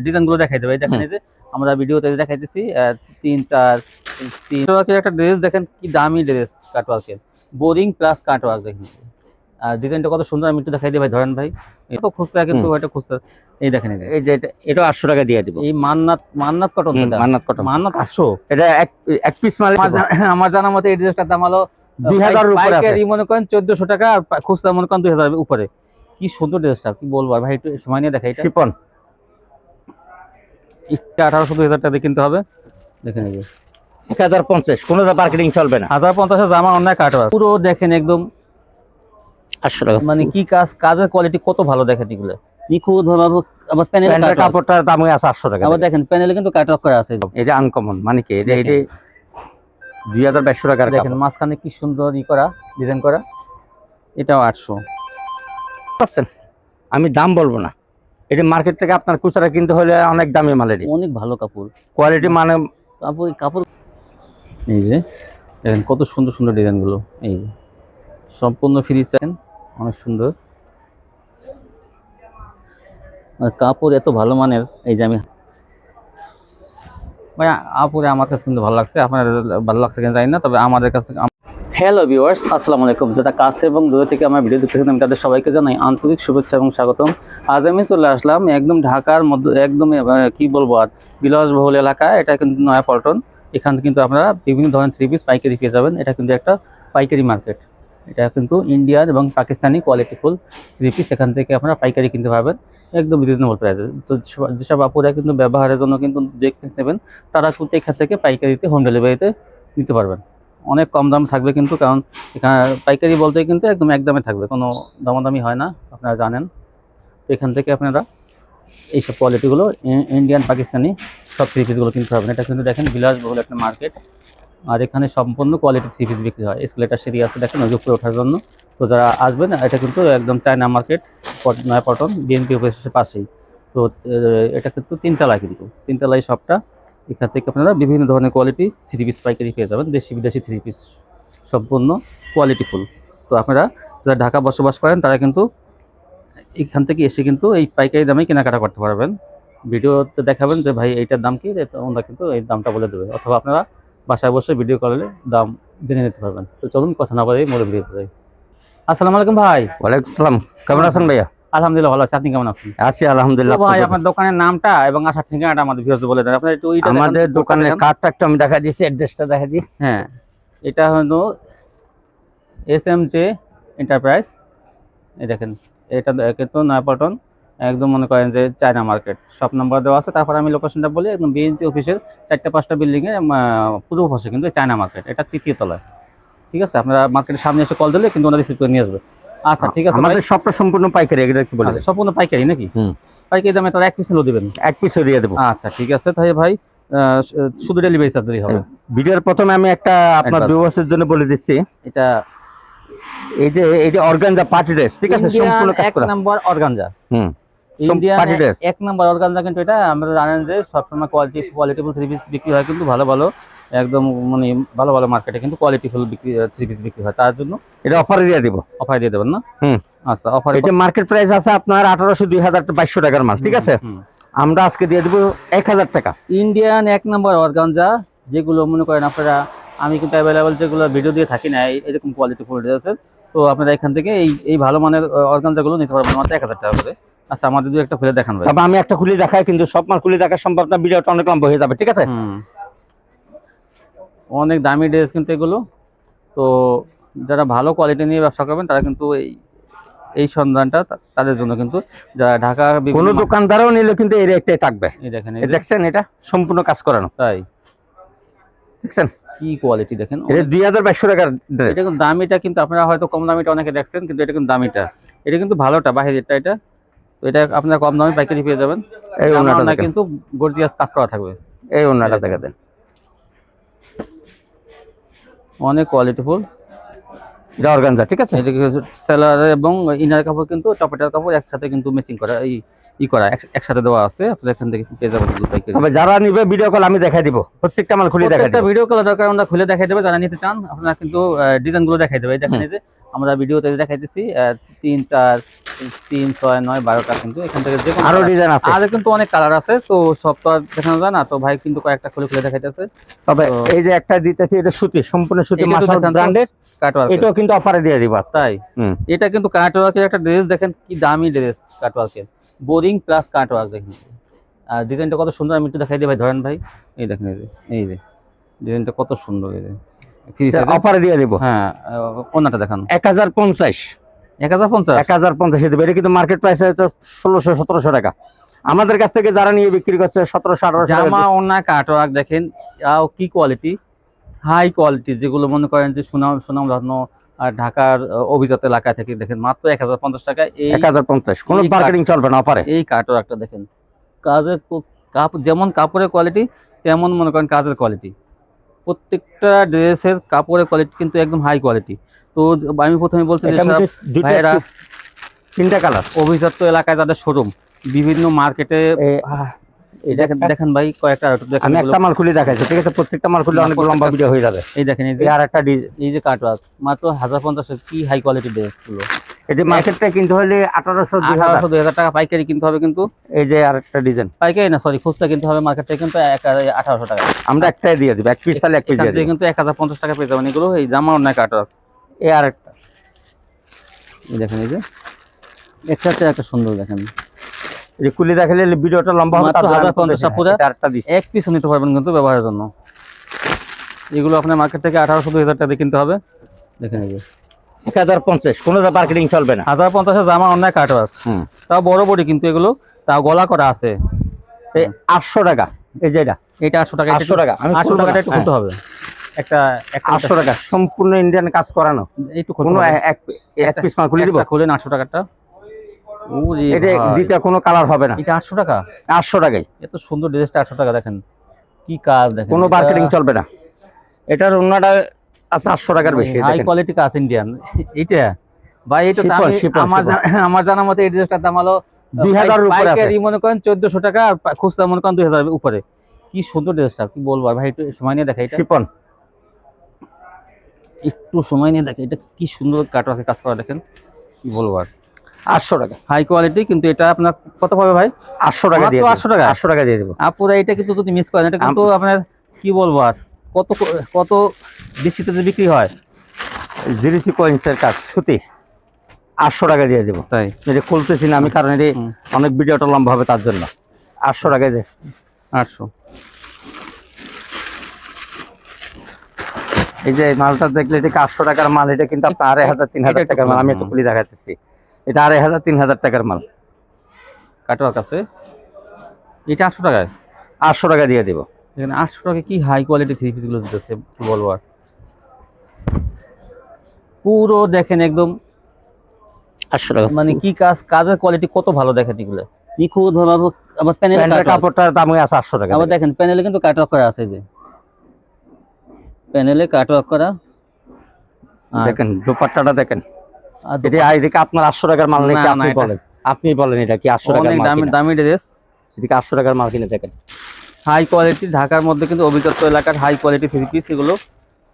ডিজাইনগুলো দেখাই দেবে। দেখেন এই যে আমরা ভিডিওতে দেখাইতেছি তিন চার তিন একটা ড্রেস দেখেন কি দামি ড্রেস কাটওয়ার্কের বোরিং প্লাস কাটওয়ার্ক দেখেন। আর ডিজাইনটা কত সুন্দর আমি একটু দেখাই দিই ভাই ধরেন ভাই। তো খুঁজতে কিন্তু এটা খুঁজতে এই দেখেন এই যে। এটা এটা আটশো টাকা দিয়ে দিব। এই মান্নাত মান্নাত কটন মান্নাত কটন মান্নাত আটশো। এটা এক এক পিস মাল আমার জানা- মতে এই ড্রেসটার দাম হলো 2000 এর উপরে আছে। পাইকারি মনে করেন চোদ্দশো টাকা আর খুচরা মনে করেন দুই হাজার উপরে। কি সুন্দর ড্রেসটা কি বলব ভাই একটু সময় নিয়ে দেখাই এটা। শিপন এটা আঠারোশো দুই হাজার টাকা দিয়ে কিনতে হবে। দেখেন এই এক হাজার পঞ্চাশ কোনো মার্কেটিং চলবে না। হাজার জামা পুরো দেখেন একদম আটশো টাকা। মানে কি কাজ কাজের কোয়ালিটি কত ভালো দেখেন এগুলো। নিখুঁত ভাবে আবার প্যানেল কাপড়টার দাম আছে আটশো টাকা। আবার দেখেন প্যানেলে কিন্তু করা আছে। এটা আনকমন মানে কি? এটা এটা দুই হাজার বাইশশো টাকার দেখেন মাঝখানে কি সুন্দর ই করা ডিজাইন করা। এটাও আটশো। পাচ্ছেন? আমি দাম বলব না। এটা মার্কেট থেকে আপনার খুচরা কিনতে হলে অনেক দামি মালের অনেক ভালো কাপড়। কোয়ালিটি মানে কাপড় কাপড় এই যে দেখেন কত সুন্দর সুন্দর ডিজাইনগুলো। এই যে সম্পূর্ণ ফ্রি চান অনেক সুন্দর। আর কাপড় এত ভালো মানের এই যে আমি ভাই আপুরে আমার কাছে কিন্তু ভালো লাগছে। আপনার ভালো লাগছে কিনা জানি না তবে আমাদের কাছে হ্যালো ভিউয়ার্স আসসালামু আলাইকুম। যারা কাছে এবং দূরে থেকে আমার ভিডিও দেখতেছেন, আমি তাদের সবাইকে জানাই আন্তরিক শুভেচ্ছা এবং স্বাগতম। আজ আমি চলে আসলাম একদম ঢাকার মধ্যে, একদম কি বলব আর, বিলাসবহুল এলাকা। এটা কিন্তু নয়াপল্টন। এখানে কিন্তু আপনারা বিভিন্ন ধরনের থ্রি পিস পাইকারি পেয়ে যাবেন। এটা কিন্তু একটা পাইকারি মার্কেট এটা কিন্তু ইন্ডিয়ান এবং পাকিস্তানি কোয়ালিটিফুল থ্রি পিস এখান থেকে আপনারা পাইকারি কিনতে পারবেন একদম রিজনেবল প্রাইসে তো যেসব- আপুরা কিন্তু ব্যবহারের জন্য কিন্তু যে পিস নেবেন, তারা কিন্তু এখান থেকে পাইকারিতে হোম ডেলিভারিতে নিতে পারবেন। অনেক কম দাম থাকবে কিন্তু, কারণ এখানে পাইকারি বলতে কিন্তু একদম একদমে থাকবে, কোনো দামাদামি হয় না, আপনারা জানেন। তো এখান থেকে আপনারা এইসব কোয়ালিটিগুলো ইন্ডিয়ান, পাকিস্তানি, সব থ্রি পিসগুলো কিনতে পারবেন। এটা কিন্তু দেখেন বিলাসবহুল একটা মার্কেট আর এখানে সম্পূর্ণ কোয়ালিটি থ্রি পিস বিক্রি হয়। স্কেলেটার সিঁড়ি আছে দেখেন, ওই ওঠার জন্য। তো যারা আসবেন, এটা কিন্তু একদম চায়না মার্কেট নয়াপটন বিএনপি অফিসের পাশেই। তো এটা কিন্তু তিনতলা কিন্তু। তিনতলায় সবটা এখান থেকে আপনারা বিভিন্ন ধরনের কোয়ালিটি থ্রি পিস পাইকারি পেয়ে যাবেন, দেশি বিদেশি থ্রি পিস সম্পূর্ণ কোয়ালিটিফুল তো আপনারা যারা ঢাকা বসবাস করেন, তারা কিন্তু এখান থেকে এসে কিন্তু এই পাইকারি দামে কেনাকাটা করতে পারবেন। ভিডিওতে দেখাবেন যে, ভাই, এইটার দাম কি? ওনারা কিন্তু এই দামটা বলে দেবে। অথবা আপনারা বাসায় বসে ভিডিও কলে দাম জেনে নিতে পারবেন। তো চলুন কথা না বলে মূল ভিডিওতে যাই। আসসালামু আলাইকুম ভাই। ওয়ালাইকুম আসসালাম কেমন আছেন ভাইয়া? আলহামদুলিল্লাহ ভালো আছি। আপনি কেমন আছেন? আছি আলহামদুলিল্লাহ ভাই আপনার দোকানের নামটা এবং আসার ঠিকানাটা আমাদের ভিউয়ার্স বলে দেন। আপনার একটু আমাদের দোকানের কার্ডটা একটু আমি দেখা দিচ্ছি অ্যাড্রেসটা দেখা দিই। হ্যাঁ এটা হলো এস এম জে এন্টারপ্রাইজ এই দেখেন এটা কিন্তু নয়াপল্টন একদম মনে করেন যে চায়না মার্কেট সব নাম্বার দেওয়া আছে তারপর আমি লোকেশনটা বলি একদম বিএনপি অফিসের চারটা পাঁচটা বিল্ডিংয়ে পূর্ব পাশে কিন্তু চায়না মার্কেট এটা তৃতীয় তলায়। ঠিক আছে? আপনারা মার্কেটের সামনে এসে কল দিলে কিন্তু ওনারা রিসিভ করে নিয়ে আসবে। আচ্ছা ঠিক আছে আমাদের সবটা সম্পূর্ণ পাইকারি এটা একটু বলে আচ্ছা, সম্পূর্ণ পাইকারি নাকি? হুম। পাইকারি দামে তারা এক পিস হলেও দেবেন। এক দিয়ে দেবো। আচ্ছা ঠিক আছে। তাই ভাই শুধু ডেলিভারি চার্জ দিলেই হবে। ভিডিওর প্রথমে আমি একটা আপনার। জন্য বলে দিচ্ছি। এটা এই যে এই যে অর্গানজা পার্টি ড্রেস ঠিক আছে? সম্পূর্ণ কাজ এক করা। নাম্বার অর্গানজা হুম। এক নাম্বার অর্গানজা কিন্তু এটা আমরা জানেন যে সবসময় কোয়ালিটি কোয়ালিটিফুল থ্রি পিস বিক্রি হয় কিন্তু ভালো ভালো। একদম মানে ভালো ভালো মার্কেটে কিন্তু কোয়ালিটিফুল বিক্রি থ্রি পিস বিক্রি হয়। তার জন্য এটা অফারে দিয়ে দিব? অফার দিয়ে দেবেন না? হুম। আচ্ছা অফার এটা মার্কেট প্রাইস আছে আপনার আঠারোশো দুই হাজার বাইশশো টাকার মাল ঠিক আছে? আমরা আজকে দিয়ে দেবো এক হাজার টাকা। ইন্ডিয়ান এক নাম্বার অর্গানজা যেগুলো মনে করেন আপনারা আমি কিন্তু অ্যাভেলেবল যেগুলো ভিডিও দিয়ে থাকি না এরকম কোয়ালিটিফুল আছে তো আপনারা এখান থেকে এই এই ভালো মানের অর্গানজাগুলো নিতে পারবেন মাত্র এক হাজার টাকা করে। আচ্ছা আমাদের দু একটা খুলে দেখান তবে আমি একটা খুলে দেখাই কিন্তু সব মাল খুলে দেখা সম্ভব না ভিডিওটা অনেক লম্বা হয়ে যাবে ঠিক আছে। অনেক দামি ড্রেস কিন্তু এগুলো। তো যারা ভালো কোয়ালিটি নিয়ে ব্যবসা করবেন তারা কিন্তু এই এই সন্ধানটা তাদের জন্য কিন্তু যারা ঢাকা কোনো দোকানদারও নিলে কিন্তু এই রেটটাই থাকবে। এই দেখেন দেখছেন এটা সম্পূর্ণ কাজ করানো। তাই। দেখছেন? কি কোয়ালিটি দেখেন এটা দুই হাজার বাইশশো টাকার ড্রেস এটা কিন্তু দামিটা কিন্তু আপনারা হয়তো কম দামিটা অনেকে দেখছেন কিন্তু এটা কিন্তু দামিটা। এটা কিন্তু ভালোটা বাহিরেরটা এটা। তো এটা আপনারা কম দামে পাইকারি পেয়ে যাবেন। এই ওনাটা কিন্তু গর্জিয়াস কাজ করা থাকবে। এই ওনাটা দেখা দেন। অনেক কোয়ালিটিফুল এটা অর্গানজা ঠিক আছে? এটা সেলার এবং ইনার কাপড় কিন্তু টপেটার কাপড় একসাথে কিন্তু মেসিং করা। এই ই করা একসাথে দেওয়া আছে আপনারা এখান থেকে পেয়ে যাবেন তবে যারা নিবে ভিডিও কল আমি দেখাই দিব। প্রত্যেকটা মাল খুলে দেখাই প্রত্যেকটা ভিডিও কল দরকার আমরা খুলে দেখাই দেবে যারা নিতে চান আপনারা কিন্তু ডিজাইনগুলো দেখাই দেবে। দেখেন। যে আমরা ভিডিওতে দেখাইতেছি তিন চার তিন ছয় নয় বারোটা কিন্তু এখান থেকে যে আরও ডিজাইন আছে। আর কিন্তু অনেক কালার আছে তো সব তো আর দেখানো যায় না তো ভাই কিন্তু কয়েকটা খুলে খুলে দেখাইতেছে তবে এই যে একটা দিতেছি এটা সুতি সম্পূর্ণ সুতি মাসাল ব্র্যান্ডের কাটওয়ার্ক এটাও কিন্তু অফারে দিয়ে দিব তাই? এটা কিন্তু কাটওয়ার্কের একটা ড্রেস দেখেন কি দামি ড্রেস কাটওয়ার্কের বোরিং প্লাস কাটওয়ার্ক দেখেন। আর ডিজাইনটা কত সুন্দর আমি একটু দেখাই দিই ভাই ধরেন ভাই। এই দেখেন এই যে এই যে ডিজাইনটা কত সুন্দর এই যে? অফারে দিয়ে দিব। হ্যাঁ কোনটা দেখান। এক হাজার পঞ্চাশ। এক হাজার পঞ্চাশ? এক হাজার পঞ্চাশে দেবে এটা কিন্তু মার্কেট প্রাইস হয়তো ষোলোশো সতেরোশো টাকা। আমাদের কাছ থেকে যারা নিয়ে বিক্রি করছে সতেরোশো আঠারোশো জামা ওনা কাটওয়ার্ক দেখেন তাও কি কোয়ালিটি হাই কোয়ালিটি যেগুলো মনে করেন যে সুনাম সুনাম রত্ন আর ঢাকার অভিজাত এলাকায় থেকে দেখেন মাত্র এক হাজার পঞ্চাশ টাকা। এই এক হাজার পঞ্চাশ কোনো মার্কেটিং চলবে না অফারে। এই কাটওয়ার্কটা দেখেন। কাজের কাপ- যেমন কাপড়ের কোয়ালিটি তেমন মনে করেন কাজের কোয়ালিটি প্রত্যেকটা ড্রেসের কাপড়ের কোয়ালিটি কিন্তু একদম হাই কোয়ালিটি তো আমি প্রথমে বলছি ভাইয়েরা তিনটা কালার অভিজাত এলাকায় যাদের শোরুম বিভিন্ন মার্কেটে দেখেন দেখেন। ভাই কয়েকটা আমি একটা মাল খুলে দেখাইছি ঠিক আছে? প্রত্যেকটা মাল খুলে অনেক লম্বা ভিডিও হয়ে যাবে। এই দেখেন এই যে আর একটা এই যে কাটওয়ার্ক মাত্র হাজার পঞ্চাশ কি হাই কোয়ালিটি ড্রেসগুলো এটি মার্কেটটা কিনতে হলে আঠারোশো দুই হাজার। দুই হাজার টাকা পাইকারি কিনতে হবে কিন্তু। এই যে আর একটা ডিজাইন পাইকারি না সরি খুচরা কিনতে হবে মার্কেট থেকে কিন্তু আঠারোশো টাকা। আমরা একটাই দিয়ে দিব এক পিস তাহলে এক পিস দিয়ে কিন্তু এক হাজার পঞ্চাশ টাকা পেয়ে যাবেন এগুলো এই জামা অন্য কাটওয়ার্ক এই আর একটা দেখেন এই যে। একটা একটা সুন্দর দেখেন। যে খুলে দেখালে ভিডিওটা লম্বা হবে তার জন্য আমি 1050 খুলে পুরা। এটা আরেকটা এক পিসও নিতে পারবেন কিন্তু ব্যবহারের জন্য। এগুলো আপনার মার্কেট থেকে আঠারোশো দুই হাজার টাকা দিয়ে কিনতে হবে। দেখেন এই এক হাজার পঞ্চাশ কোনো মার্কেটিং চলবে না। হাজার পঞ্চাশের জামা অন্য কাটওয়ার্ক হুম। তাও বড় বড়ি কিন্তু এগুলো তাও গলা করা আছে। এই আটশো টাকা এই যে এটা। এটা আটশো টাকা আটশো টাকা আমি আটশো টাকাটা একটু খুলতে হবে। একটা আটশো টাকা সম্পূর্ণ ইন্ডিয়ান কাজ করানো। একটু খুলতে কোনো এক এক পিস মাল খুলে দিব? খুলেন আটশো টাকাটা। ওরে এটা। কোনো কালার হবে না। এটা আটশো টাকা? আটশো টাকাই এত সুন্দর ড্রেসটা আটশো টাকা দেখেন। কি কাজ দেখেন। কোনো মার্কেটিং চলবে না। এটার আছে আটশো টাকার বেশি হাই কোয়ালিটি কাজ ইন্ডিয়ান এটা ভাই এটা আমার জানা- আমার জানা মতে এই ড্রেসটার দাম হলো 2000 এর উপরে আছে। মনে করেন চোদ্দশো টাকা আর খুচরা মনে করেন দুই হাজার উপরে। কি সুন্দর ড্রেসটা কি বলব? ভাই একটু সময় নিয়ে দেখা এটা। শিপন একটু সময় নিয়ে দেখে এটা কি সুন্দর কাটওয়ার্কে কাজ করা দেখেন। কি বলব আর? আটশো টাকা। হাই কোয়ালিটি কিন্তু এটা আপনার কত পাবে ভাই? আটশো টাকা দিয়ে 800 টাকা? আটশো টাকা দিয়ে দেবো। আপুরা এটা কিন্তু যদি মিস করেন এটা কিন্তু আপনার কি বলব আর কত কত বেশিতে যে বিক্রি হয়? জিরিসি কয়েন্সের কাজ সুতি আটশো টাকা দিয়ে দেবো। তাই? এটা খুলতেছি না আমি কারণ এটা। অনেক ভিডিওটা লম্বা হবে তার জন্য। আটশো টাকা দিয়ে। আটশো। এই যে মালটা দেখলে এটা আটশো টাকার মাল? এটা কিন্তু আপনার আড়াই হাজার তিন হাজার টাকার মাল। আমি। একটু খুলে দেখাতেছি। এটা আড়াই হাজার তিন হাজার টাকার মাল। কাটওয়ার্ক আছে এটা আটশো টাকায়। আটশো টাকা দিয়ে দেবো। এখানে আটশো টাকা কি হাই কোয়ালিটি থ্রি পিসগুলো দিতেছে কি বলব আর পুরো দেখেন একদম আটশো টাকা। মানে কি কাজ কাজের কোয়ালিটি কত ভালো দেখেন এগুলো। নিখুঁত ভাবে আবার- আবার প্যানেল কাপড়টার দাম আছে আটশো টাকা আবার দেখেন প্যানেলে কিন্তু কাটওয়ার্ক করা আছে যে। প্যানেলে কাটওয়ার্ক করা। দেখেন দুপাট্টাটা দেখেন। এটা এদিকে আপনার আটশো টাকার মাল নাকি আপনি বলেন? আপনি বলেন এটা কি আটশো টাকার অনেক মাল দামি দামি ড্রেস এদিকে আটশো টাকার মাল কিনে দেখেন। হাই কোয়ালিটি ঢাকার মধ্যে কিন্তু এলাকার হাই কোয়ালিটি থ্রি পিস এগুলো।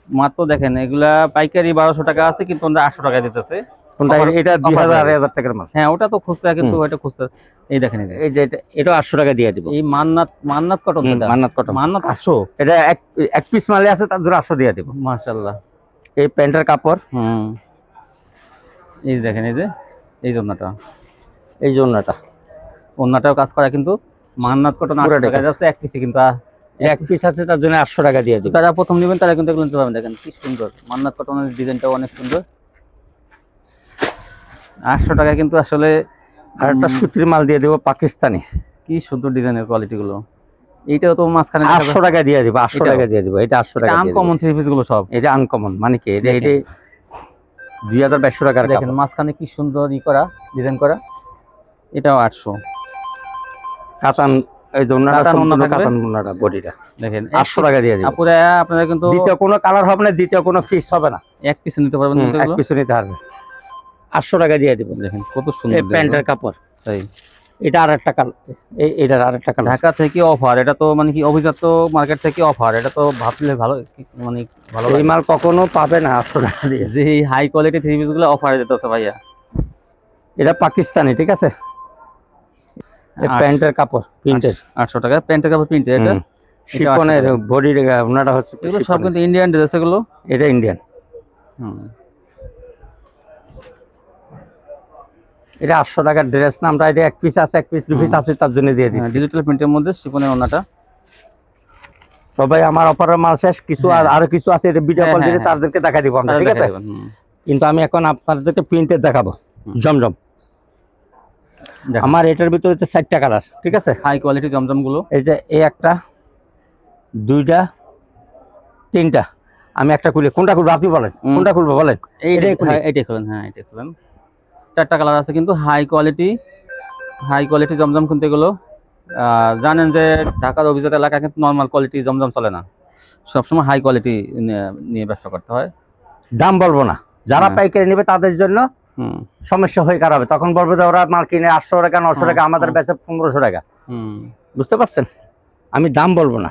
মাত্র দেখেন এগুলা পাইকারি বারোশো টাকা আছে কিন্তু আটশো টাকা দিতেছে। এটা দুই হাজার আড়াই হাজার টাকার মাল। হ্যাঁ ওটা তো খুচরা কিন্তু ওইটা খুচরা। এই দেখেন এই যে। এটা আটশো টাকা দিয়ে দিব। এই মান্নাত মান্নাত কটন মান্নাত কটন মান্নাত আটশো। এটা এক এক পিস মালে আছে তার জন্য আটশো দিয়ে দিব। মাশাল্লাহ এই প্যান্টের কাপড়। হুম। এই যে দেখেন এই যে এই জন্যটা এই জন্যটা অন্যটাও কাজ করা কিন্তু মান্নাত কটন আটশো টাকা যাচ্ছে এক পিসে কিন্তু এক পিস আছে তার জন্য আটশো টাকা দিয়ে দিব। যারা প্রথম নেবেন তারা কিন্তু এগুলো নিতে পারবেন। দেখেন কি সুন্দর। মান্নাত কটনের ডিজাইনটাও অনেক সুন্দর। আটশো টাকা কিন্তু আসলে আর একটা সুতির মাল দিয়ে দেবো পাকিস্তানি। কি সুন্দর ডিজাইনের কোয়ালিটি গুলো। এইটাও তো মাঝখানে আটশো টাকা দিয়ে দিব আটশো টাকা দিয়ে দিব। এটা আটশো টাকা। আনকমন থ্রি পিসগুলো সব। এটা আনকমন মানে কি? এটা দুই হাজার বাইশশো টাকার দেখেন মাঝখানে কি সুন্দর ই করা ডিজাইন করা? এটাও আটশো। কাতান এই কাতান বডিটা। দেখেন টাকা দিয়ে আপনারা কিন্তু দ্বিতীয় কোনো কালার হবে না দ্বিতীয় কোনো ফিস হবে না। এক পিস নিতে পারবেন এক এগুলো। নিতে পারবে। আটশো টাকা দিয়ে দিব। দেখেন কত এই সুন্দর প্যান্টের কাপড়। তাই এটা আর একটা কালার এটার আর একটা কালার। ঢাকা থেকে অফার এটা তো মানে কি অভিজাত মার্কেট থেকে অফার? এটা তো ভাবলে ভালো মানে ভালো এই মাল কখনো পাবে না যে হাই কোয়ালিটি থ্রি পিসগুলো অফারে দিতেছে ভাইয়া। এটা পাকিস্তানি ঠিক আছে? এই প্যান্টের কাপড় প্রিন্টের। আটশো টাকা প্যান্টের কাপড় প্রিন্ট এটা? শিপনের। বডির ওনাটা হচ্ছে এগুলো সব কিন্তু ইন্ডিয়ান ড্রেস এগুলো? এটা ইন্ডিয়ান হুম। এটা আটশো টাকার ড্রেস না আমরা এটা এক পিস আছে এক পিস দু পিস আছে তার জন্য দিয়ে দিচ্ছি। ডিজিটাল প্রিন্টের মধ্যে শিপনের ওনাটা। তবে আমার অপারের মাল শেষ কিছু আর আরও কিছু আছে এটা ভিডিও হ্যাঁ, কল হ্যাঁ, হ্যাঁ। তাদেরকে দেখা দিব আমরা ঠিক আছে? কিন্তু আমি এখন আপনাদেরকে প্রিন্টের দেখাবো। জমজম। আমার এটার ভিতরে হচ্ছে কালার ঠিক আছে? হাই কোয়ালিটি জমজমগুলো এই যে এই একটা দুইটা তিনটা। আমি একটা খুলি। কোনটা খুলবো আপনি বলেন? কোনটা খুলবো বলেন? এইটাই হ্যাঁ, এটাই খুলেন হ্যাঁ এটাই খুলেন। চারটা কালার আছে কিন্তু হাই কোয়ালিটি হাই কোয়ালিটি জমজম কিন্তু এগুলো জানেন যে ঢাকার অভিজাত এলাকা কিন্তু নর্মাল কোয়ালিটি জমজম চলে না। সবসময় হাই কোয়ালিটি নিয়ে ব্যবসা করতে হয়। দাম বলব না। যারা। পাইকারি নেবে তাদের জন্য হুম। সমস্যা হয়ে কারাবে তখন বলবে যে ওরা মাল কিনে আটশো টাকা নশো টাকা আমাদের। বেচে পনেরোশো টাকা। হুম। বুঝতে পারছেন? আমি দাম বলব না।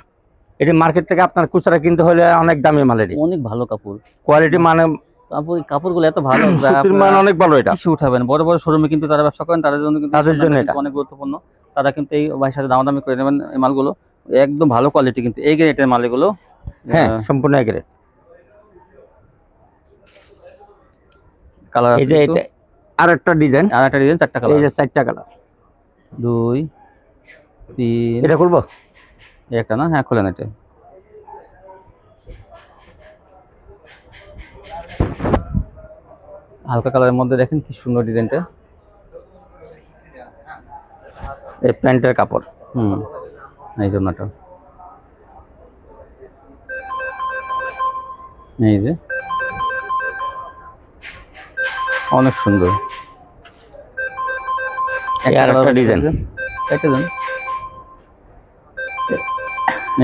এটি মার্কেট থেকে আপনার খুচরা কিনতে হলে অনেক দামি মাল এটি। অনেক ভালো কাপড়। কোয়ালিটি মানে কাপড় কাপড়গুলো এত ভালো সুতির মান অনেক ভালো এটা। কিছু উঠাবেন। বড় বড় শোরুমে কিন্তু যারা ব্যবসা করেন তাদের জন্য কিন্তু তাদের জন্য এটা। অনেক গুরুত্বপূর্ণ। তারা কিন্তু এই ভাইয়ের সাথে দামাদামি করে নেবেন এই মালগুলো। একদম ভালো কোয়ালিটি কিন্তু এই গ্রেটের মাল এগুলো হ্যাঁ সম্পূর্ণ এগ্রেড কালার এই যে এটা আর একটা ডিজাইন আর একটা ডিজাইন চারটা এই কালার যে চারটা কালার দুই তিন। এটা করব এই একটা না? হ্যাঁ খোলেন এটা। হালকা কালারের মধ্যে দেখেন কি সুন্দর ডিজাইনটা। এই প্যান্টের কাপড়। হুম এই জন্যটা এই যে। অনেক সুন্দর। একটা একটা দেন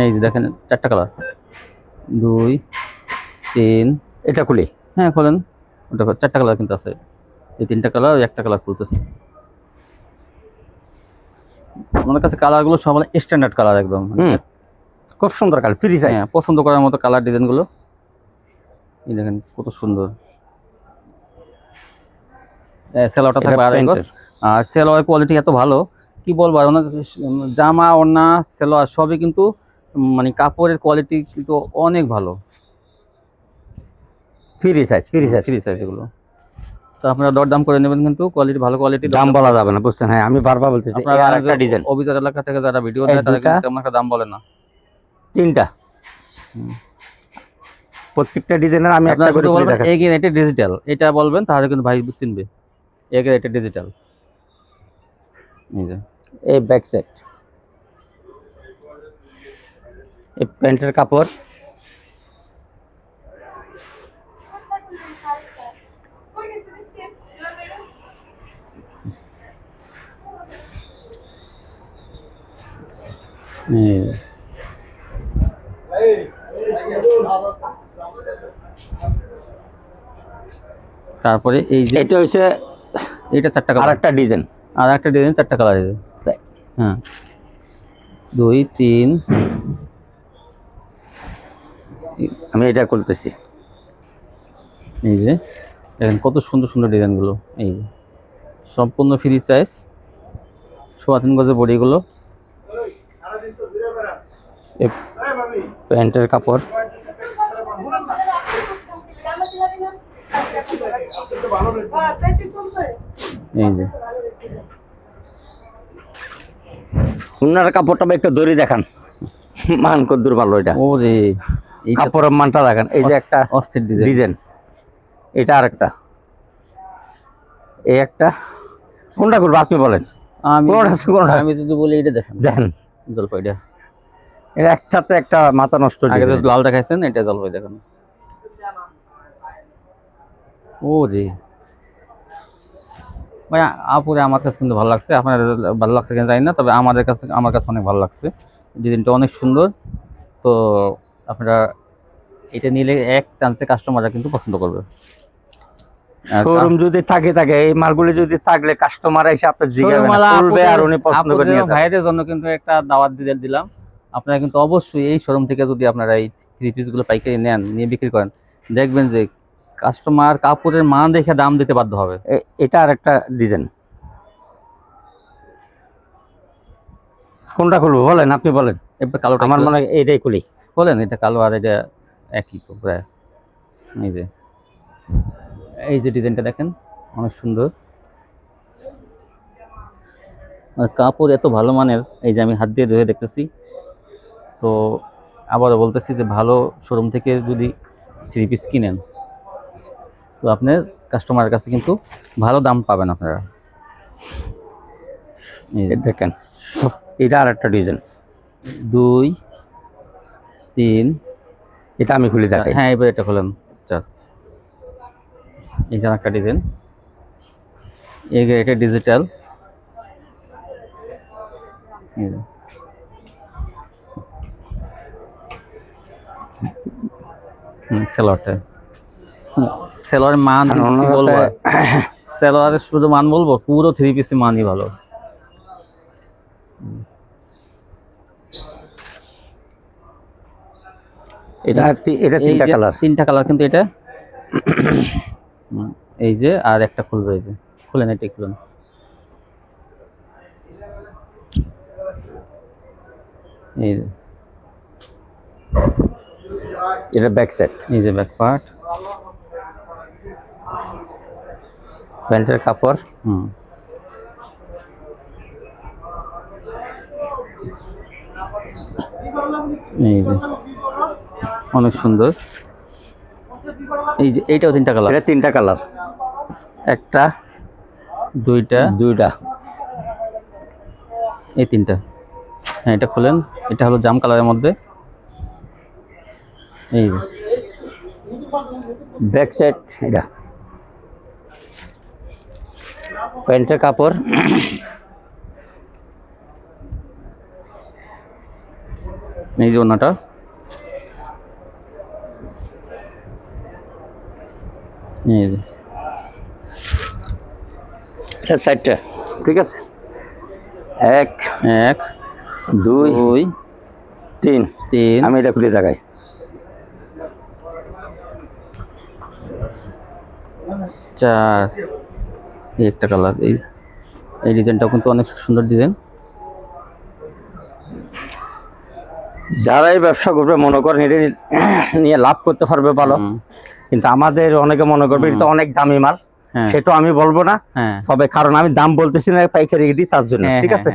এই যে দেখেন চারটা কালার। দুই তিন। এটা খুলি। হ্যাঁ খোলেন। চারটা কালার কিন্তু আছে। এই তিনটা কালার একটা কালার খুলতেছে। আমার কাছে কালারগুলো সব স্ট্যান্ডার্ড কালার একদম। খুব সুন্দর কালার ফ্রি সাইজ হ্যাঁ পছন্দ করার মতো কালার ডিজাইনগুলো এই দেখেন কত সুন্দর। সেলোয়ারটা থাকবে আড়াই গজ। আর সেলোয়ার কোয়ালিটি এত ভালো কি বলব আর ওনার জামা ওড়না সেলোয়ার সবই কিন্তু মানে কাপড়ের কোয়ালিটি কিন্তু অনেক ভালো। Free size free size free size এগুলো। তো আপনারা দরদাম করে নেবেন কিন্তু কোয়ালিটি ভালো কোয়ালিটি দাম বলা যাবে না বুঝছেন? হ্যাঁ আমি বারবার বলতেছি আর একটা ডিজাইন অভিজাত এলাকা থেকে যারা ভিডিও দেয় তারা কিন্তু তেমন একটা দাম বলে না। তিনটা। প্রত্যেকটা ডিজাইনের আমি একটা আপনারা করে দেখাচ্ছি। এগেন এটা ডিজিটাল এটা বলবেন তাহলে কিন্তু ভাই চিনবে। এগেন এটা ডিজিটাল এই যে। এই ব্যাক সেট এই প্যান্টের কাপড়। তারপরে এই যে এটা হচ্ছে এটা চারটা কালার একটা ডিজাইন আর একটা ডিজাইন চারটা কালার হ্যাঁ। দুই তিন। আমি এটা করতেছি এই যে দেখেন কত সুন্দর সুন্দর ডিজাইনগুলো এই যে সম্পূর্ণ ফ্রি সাইজ সোয়া তিন গজের বডিগুলো এই প্যান্টের কাপড়। এই যে। উনার কাপড়টা একটু দড়ি দেখান। মান কদ্দুর ভালো এটা। ও রে এইটা কাপড়ের মানটা দেখান। এই যে একটা অস্থির ডিজাইন। এটা আর একটা এই একটা। কোনটা করব আপনি বলেন। আমি কোনটা কোনটা? আমি যদি বলি এটা দেখেন। দেখেন জলপাইটা একটাতে একটা মাথা নষ্ট আগে তো। লাল দেখাইছেন এটা জলপাই দেখেন। ও রে ভাই আপুরে আমার কাছে কিন্তু ভালো লাগছে আপনার ভালো লাগছে কিনা জানি না তবে আমাদের কাছে আমার কাছে অনেক ভালো লাগছে। ডিজাইনটা অনেক সুন্দর তো আপনারা এটা নিলে এক চান্সে কাস্টমাররা কিন্তু পছন্দ করবে। শোরুম যদি থাকে থাকে এই মালগুলি যদি থাকলে কাস্টমার এসে আপনার জিজ্ঞাসা করবে আর উনি পছন্দ করে নিয়ে যাবে। ভাইদের জন্য কিন্তু একটা দাওয়াত দিয়ে দিলাম। আপনারা কিন্তু অবশ্যই এই শোরুম থেকে যদি আপনারা এই থ্রি পিসগুলো পাইকারি নেন নিয়ে বিক্রি করেন দেখবেন যে কাস্টমার কাপড়ের মান দেখে দাম দিতে বাধ্য হবে। এটা আর একটা ডিজাইন কোনটা খুলবো? বলেন আপনি বলেন। এবার কালোটা আমার মনে হয় এইটাই খুলি। বলেন এটা কালো আর এটা একই তো প্রায়। এই যে। এই যে ডিজাইনটা দেখেন অনেক সুন্দর। আর কাপড় এত ভালো মানের এই যে আমি হাত দিয়ে ধুয়ে দেখতেছি। তো আবারও বলতেছি যে ভালো শোরুম থেকে যদি থ্রি পিস কিনেন তো আপনার কাস্টমারের কাছে কিন্তু ভালো দাম পাবেন আপনারা। দেখেন এটা আর একটা ডিজাইন দুই তিন এটা আমি খুলি দেখাই। হ্যাঁ এবার এটা খুলেন। চার এই যে একটা ডিজাইন এটা ডিজিটাল হুম সেলোয়ারটা সেলোয়ারের মান বলব সেলোয়ারের শুধু মান বলব? পুরো থ্রি পিসি মানই ভালো। এটা এটা তিনটা কালার তিনটা কালার কিন্তু এটা। এই যে আর একটা খুলবে এই যে। খুলেন এটা খুলেন এই যে। এটা ব্যাক সাইড এই যে ব্যাক পার্ট প্যান্টের কাপড়। হুম। এই যে অনেক সুন্দর। এই যে এইটাও তিনটা কালার এটা তিনটা কালার একটা দুইটা। দুইটা। এই তিনটা। হ্যাঁ এটা খুলেন। এটা হলো জাম কালারের মধ্যে। এই ব্যাক সাইড এটা। প্যান্টের কাপড়। এই যে ওনাটা। এই যে। এটা সাইডটা ঠিক আছে? এক এক দুই দুই তিন। তিন। আমি এটা খুলে দেখাই। চার এই একটা কালার এই এই ডিজাইনটাও কিন্তু অনেক সুন্দর ডিজাইন যারাই ব্যবসা করবে মনে করেন এটা নিয়ে লাভ করতে পারবে ভালো। কিন্তু আমাদের অনেকে মনে করবে এটা অনেক দামি মাল। হ্যাঁ। সেটা আমি বলব না। হ্যাঁ। তবে কারণ আমি দাম বলতেছি না পাইকারি দিই তার জন্য হ্যাঁ, ঠিক আছে।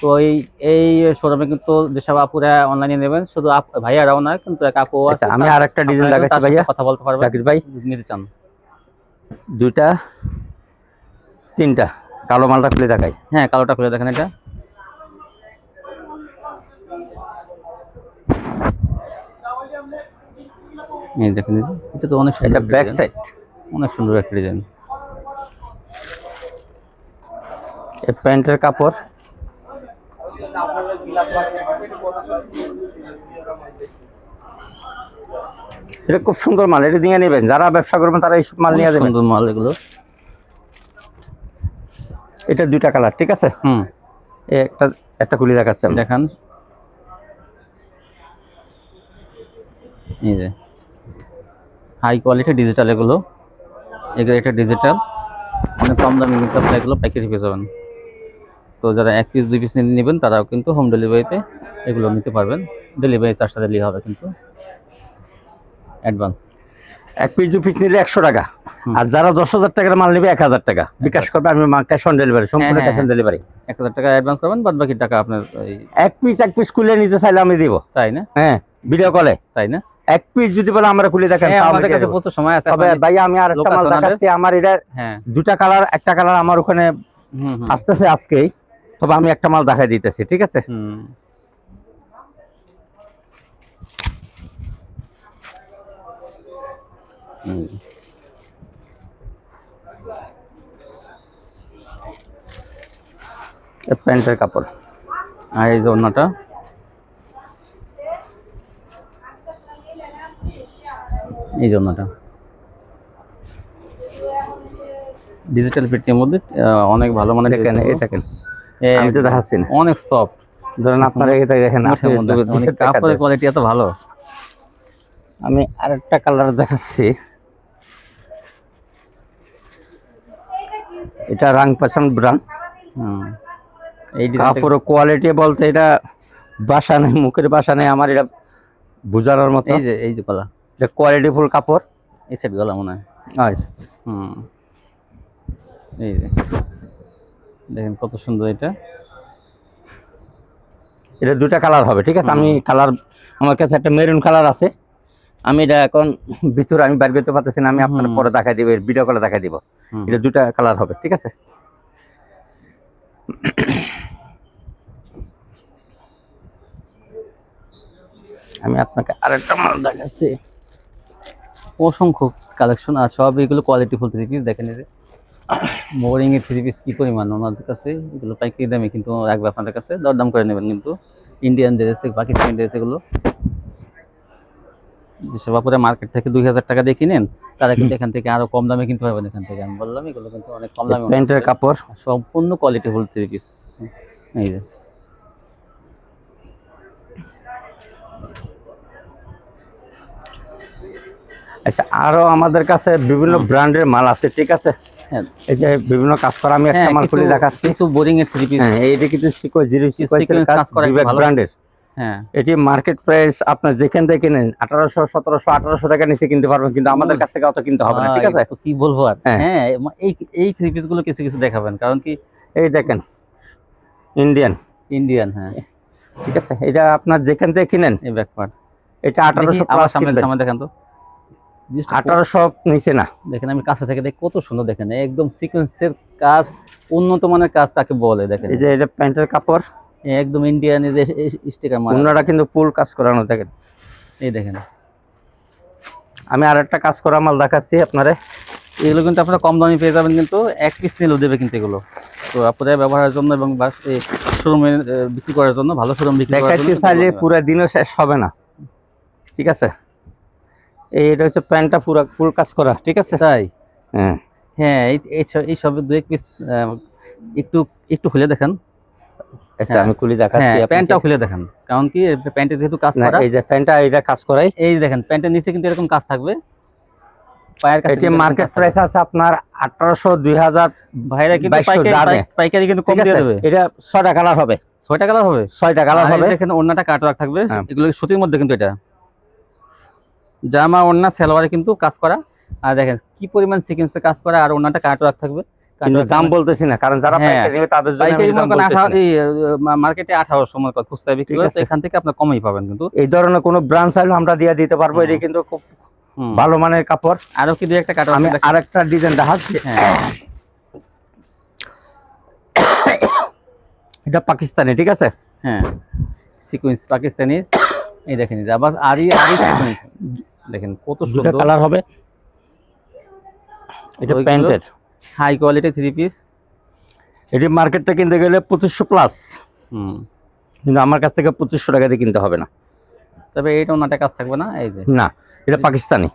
তো এই এই শোরুমে কিন্তু যেসব আপুরা অনলাইনে নেবেন শুধু ভাইয়ারাও না কিন্তু এক আপু আচ্ছা আছে আমি তার- আর একটা ডিজাইন ভাইয়া। কথা বলতে পারব ভাই। নিতে চান। দুইটা তিনটা। কালো মালটা খুলে দেখাই। হ্যাঁ কালোটা খুলে দেখেন এটা। এই দেখেন এটা তো অনেক এটা ব্যাক সাইড অনেক সুন্দর একটা ডিজাইন এই প্যান্টের কাপড়। এটা খুব সুন্দর মাল এটা দিয়ে নেবেন। যারা ব্যবসা করবেন তারা এইসব মাল নিয়ে যাবেন। সুন্দর মাল এগুলো। এটা দুইটা কালার ঠিক আছে? হুম। একটা একটা খুলে দেখাচ্ছে। দেখান। এই যে। হাই কোয়ালিটি ডিজিটাল এগুলো। এগুলো এটা ডিজিটাল অনেক কম দামে কিন্তু আপনারা এগুলো পাইকারি পেয়ে যাবেন। তো যারা এক পিস দুই পিস নেবেন তারাও কিন্তু হোম ডেলিভারিতে এগুলো নিতে পারবেন। ডেলিভারি চার্জটা দিলেই হবে কিন্তু। অ্যাডভান্স এক পিস দু পিস নিলে একশো টাকা। আর যারা দশ হাজার টাকার মাল নেবে এক হাজার টাকা। বিকাশ করবে আমি ক্যাশ অন ডেলিভারি সম্পূর্ণ ক্যাশ অন ডেলিভারি এক হাজার টাকা অ্যাডভান্স করবেন বাদ বাকি টাকা আপনার এক পিস এক পিস খুলে নিতে চাইলে আমি দিব। তাই না? হ্যাঁ ভিডিও কলে তাই না? এক পিস যদি বলে আমরা খুলে দেখেন হ্যাঁ আমাদের কাছে প্রচুর সময় আছে তবে ভাই আমি আর একটা মাল দেখাচ্ছি আমার এটা হ্যাঁ। দুটা কালার একটা কালার আমার ওখানে আসতেছে আজকেই। তবে আমি একটা মাল দেখাই দিতেছি ঠিক আছে হুম হুম। এ প্যান্টের কাপড়। আর এই যে অন্যটা এই যে অন্যটা ডিজিটাল প্রিন্টের মধ্যে অনেক ভালো মানে দেখেন এই দেখেন। আমি তো দেখাচ্ছি না। অনেক সফট ধরেন আপনারা এটা দেখেন কাপড়ের কোয়ালিটি এত ভালো? আমি আরেকটা কালার দেখাচ্ছি। এটা রাং পাশান ব্রান্ড এই কাপড় কোয়ালিটি বলতে এটা বাসা নেই মুখের বাসা নেই আমার এটা বোঝানোর মতো। এই যে এই যে গলা। এটা কোয়ালিটি ফুল কাপড়। এই সেট গলা মনে হয়। হয়। হুম। এই যে। দেখেন কত সুন্দর এটা। এটা দুটা কালার হবে ঠিক আছে? আমি কালার আমার কাছে একটা মেরুন কালার আছে। আমি এটা এখন ভিতরে আমি বাইর করতে পারতেছি না আমি আপনার। পরে দেখাই দিব ভিডিও কলে দেখাই দিব। এটা দুটা কালার হবে ঠিক আছে? আমি আপনাকে আরেকটা মাল দেখাচ্ছি। অসংখ্য কালেকশন আর সব এগুলো কোয়ালিটি ফুল থ্রি পিস দেখেন বোরিং এর থ্রি পিস কি পরিমাণ ওনাদের কাছে? এগুলো পাইকারি দামে কিন্তু রাখবে আপনাদের কাছে দরদাম করে নেবেন কিন্তু। ইন্ডিয়ান ড্রেস পাকিস্তানি ড্রেস এগুলো। যেসব আপুরা মার্কেট থেকে দুই হাজার টাকা দিয়ে কিনেন তারা কিন্তু এখান থেকে আরও কম দামে কিনতে পারবেন এখান থেকে। আমি বললাম এগুলো কিন্তু অনেক কম দামে প্যান্টের কাপড়। সম্পূর্ণ কোয়ালিটি ফুল থ্রি পিস এই যে। আচ্ছা আরও আমাদের কাছে বিভিন্ন ব্র্যান্ডের মাল আছে ঠিক আছে? হ্যাঁ। এই যে বিভিন্ন কাজ করা আমি একটা হ্যাঁ, মাল খুলে দেখাচ্ছি। কিছু বোরিং এর থ্রি পিস হ্যাঁ এইটা কিন্তু সিকো জিরো কাজ করা। ব্র্যান্ডের। এটি মার্কেট প্রাইস আপনার যেখান থেকে কিনেন আঠারোশো সতেরোশো আঠারোশো টাকা নিচে কিনতে পারবেন কিন্তু আমাদের কাছ থেকে অত কিনতে হবে না ঠিক আছে? তো কি বলব আর? হ্যাঁ। হ্যাঁ এই এই থ্রি পিসগুলো কিছু কিছু দেখাবেন কারণ কি এই দেখেন ইন্ডিয়ান ইন্ডিয়ান হ্যাঁ। ঠিক আছে এটা আপনার যেখান থেকে কিনেন এই ব্যাক পার্ট এটা আঠারোশো আমার সামনে সামনে দেখেন তো। আঠারোশো নিচে না। দেখেন আমি কাছে থেকে দেখ কত সুন্দর দেখেন একদম সিকোয়েন্সের কাজ উন্নত মানের কাজ তাকে বলে দেখেন। এই যে এটা প্যান্টের কাপড়। একদম ইন্ডিয়ান যে স্টিকার মারা অন্যরা কিন্তু ফুল কাজ করানো দেখেন। এই দেখেন। আমি আর একটা কাজ করা মাল দেখাচ্ছি আপনারে। এগুলো কিন্তু আপনারা কম দামে পেয়ে যাবেন কিন্তু এক পিস নিলেও দেবে কিন্তু এগুলো। তো আপনাদের ব্যবহারের জন্য এবং শোরুমে বিক্রি করার জন্য ভালো শোরুম বিক্রি দেখাচ্ছি জন্য চাইলে পুরো দিনও শেষ হবে না। ঠিক আছে? এই এটা হচ্ছে প্যান্টটা পুরো ফুল কাজ করা ঠিক আছে? তাই? হ্যাঁ। হ্যাঁ এই এই স- এই সব দু এক পিস একটু একটু খুলে দেখেন। আচ্ছা হ্যাঁ। আমি খুলে হ্যাঁ দেখাচ্ছি। প্যান্টটাও খুলে দেখেন। কারণ কি প্যান্টে যেহেতু কাজ করা। এই যে প্যান্টটা এটা কাজ করাই। এই দেখেন প্যান্টের নিচে কিন্তু এরকম কাজ থাকবে। পায়ের কাছে এটি মার্কেট প্রাইস আছে আপনার আঠারোশো দুই ভাইরা কিন্তু পাইকারি পাইকারি কিন্তু কম দিয়ে দেবে। এটা ছয়টা কালার হবে। ছয়টা কালার হবে? ছয়টা কালার হবে। দেখেন ওন্নাটা কাটওয়ার্ক থাকবে। হ্যাঁ। এগুলো সুতির মধ্যে কিন্তু এটা। জামা ওন্না সালোয়ারে কিন্তু কাজ করা। আর দেখেন কি পরিমাণ সিকোয়েন্সে কাজ করা আর ওন্নাটা কাটওয়ার্ক থাকবে। কিন্তু দাম বলতেছি না কারণ যারা হ্যাঁ। পাইকারি নেবে তাদের জন্য পাইকারি মনে করেন মার্কেটে আঠারোশো মনে করেন খুচরা বিক্রি করে এখান থেকে আপনার কমই পাবেন কিন্তু। এই ধরনের কোনো ব্রাঞ্চ চাইলে আমরা দিয়ে দিতে পারব। এটি কিন্তু খুব ভালো মানের কাপড়। আরও কি দুই একটা আমি আরেকটা ডিজাইন দেখাচ্ছি। হ্যাঁ। এটা পাকিস্তানি ঠিক আছে? হ্যাঁ। সিকোয়েন্স পাকিস্তানি। এই দেখেন আবার আরি আরি সিকোয়েন্স। দেখেন কত সুন্দর। কালার হবে। এটা প্যান্টের। High quality three piece. এটি মার্কেটটা কিনতে গেলে পঁচিশশো প্লাস। হুম। কিন্তু আমার কাছ থেকে পঁচিশশো টাকা দিয়ে কিনতে হবে না। তবে এইটা ওনাটা কাজ থাকবে না? এই যে। না এটা পাকিস্তানি।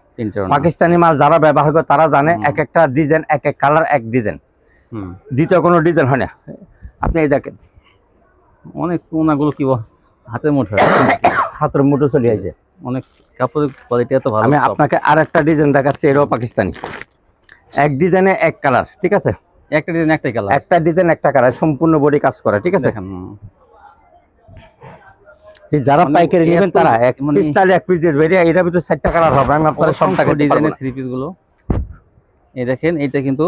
পাকিস্তানি মাল যারা ব্যবহার করে তারা জানে এক একটা ডিজাইন এক এক কালার এক ডিজাইন। হুম। দ্বিতীয় কোনো ডিজাইন হয় না। আপনি এই দেখেন। অনেক ওনাগুলো কি বল- হাতের মুঠো। হাতের মুঠো চলে আছে অনেক কাপড়ের কোয়ালিটি এত ভালো আমি আপনাকে আর একটা ডিজাইন দেখাচ্ছি এটাও পাকিস্তানি। এক ডিজাইনে এক কালার ঠিক আছে? একটা ডিজাইন একটাই কালার। একটা ডিজাইন একটা কালার সম্পূর্ণ বডি কাজ করা ঠিক আছে? যারা মানে পাইকারি নেবেন তারা এক মানে- পিস তাহলে এক পিস দেবে এটা ভিতরে চারটা কালার হবে আমি আপনার সব টাকা ডিজাইনের থ্রি পিসগুলো। এই দেখেন এটা কিন্তু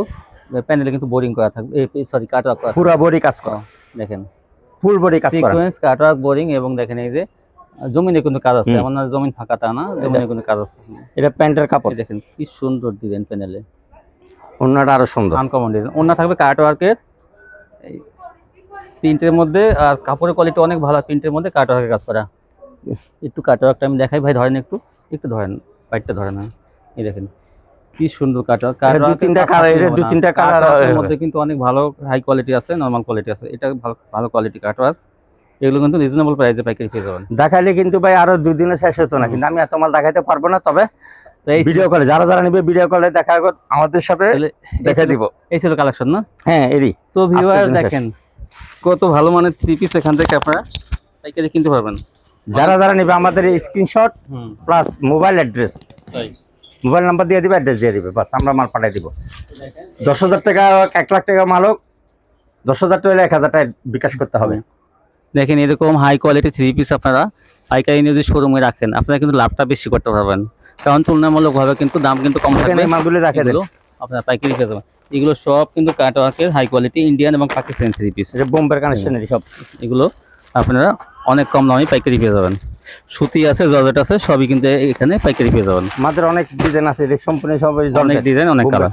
প্যানেলে কিন্তু বোরিং করা থাকবে এই সরি কাটওয়ার্ক করা পুরো বডি কাজ করা। দেখেন। ফুল বডি কাজ করা। সিকোয়েন্স কাটওয়ার্ক বোরিং এবং দেখেন এই যে জমিনে কিন্তু কাজ আছে না জমিন ফাঁকা তা না জমিনে কিন্তু কাজ আছে। এটা প্যান্টের কাপড়। দেখেন কি সুন্দর ডিজাইন প্যানেলে অন্যটা আরও সুন্দর। আনকমন ডিজাইন অন্য থাকবে কাটওয়ার্কের প্রিন্টের মধ্যে আর কাপড়ের কোয়ালিটি অনেক ভালো প্রিন্টের মধ্যে কাটওয়ার্কের কাজ করা। একটু কাটওয়ার্কটা আমি দেখাই ভাই ধরেন একটু একটু ধরেন বাইকটা ধরেন এই দেখেন কি সুন্দর কাটওয়ার্ক এটা দু তিনটা এটা দু তিনটা কাটওয়ার্কের মধ্যে কিন্তু অনেক ভালো হাই কোয়ালিটি আছে নরমাল কোয়ালিটি আছে। এটা ভালো ভালো কোয়ালিটি কাটওয়ার্ক এগুলো কিন্তু রিজনেবল প্রাইসে পাইকারি পেয়ে যাবেন। দেখাইলে কিন্তু ভাই আরও দুদিনে শেষ হতো না কিন্তু আমি এত মাল দেখাইতে পারব না তবে ভিডিও কলে যারা যারা নিবে ভিডিও কলে দেখা আমাদের সাথে দেখে দিব। এই ছিল কালেকশন না? হ্যাঁ এরই। তো ভিউয়ার দেখেন কত ভালো মানের থ্রি পিস এখান থেকে আপনারা পাইকারি কিনতে পারবেন। যারা যারা নিবে আমাদের screenshot plus mobile address mobile number দিয়ে দিবে অ্যাড্রেস দিয়ে দিবে বাস আমরা মাল পাঠিয়ে দিব। দশ হাজার টাকা এক লাখ টাকা মাল হোক দশ হাজার টাকা এক হাজার টাকা বিকাশ করতে হবে। দেখেন এরকম হাই কোয়ালিটি থ্রি পিস আপনারা পাইকারি নিয়ে যদি শোরুমে রাখেন আপনারা কিন্তু লাভটা বেশি করতে পারবেন। কারণ তুলনামূলকভাবে কিন্তু দাম কিন্তু কম থাকবে। মালগুলো রাখে দেবে আপনারা পাইকারি পেয়ে যাবেন এগুলো সব কিন্তু কাটওয়ার্কের হাই কোয়ালিটি ইন্ডিয়ান এবং পাকিস্তানি থ্রি পিস বোম্বের কানেকশনের সব। এগুলো আপনারা অনেক কম দামে পাইকারি পেয়ে যাবেন। সুতি আছে জর্জেট আছে সবই কিন্তু এখানে পাইকারি পেয়ে যাবেন। আমাদের অনেক ডিজাইন আছে সম্পূর্ণ সব অনেক ডিজাইন অনেক কালার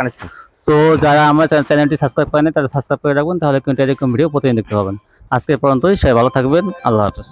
তো যারা আমার চ্যানেলটি সাবস্ক্রাইব করেন তারা সাবস্ক্রাইব করে রাখবেন তাহলে কিন্তু এরকম ভিডিও প্রতিদিন দেখতে পাবেন। আজকের পর্যন্তই সবাই ভালো থাকবেন আল্লাহ হাফেজ।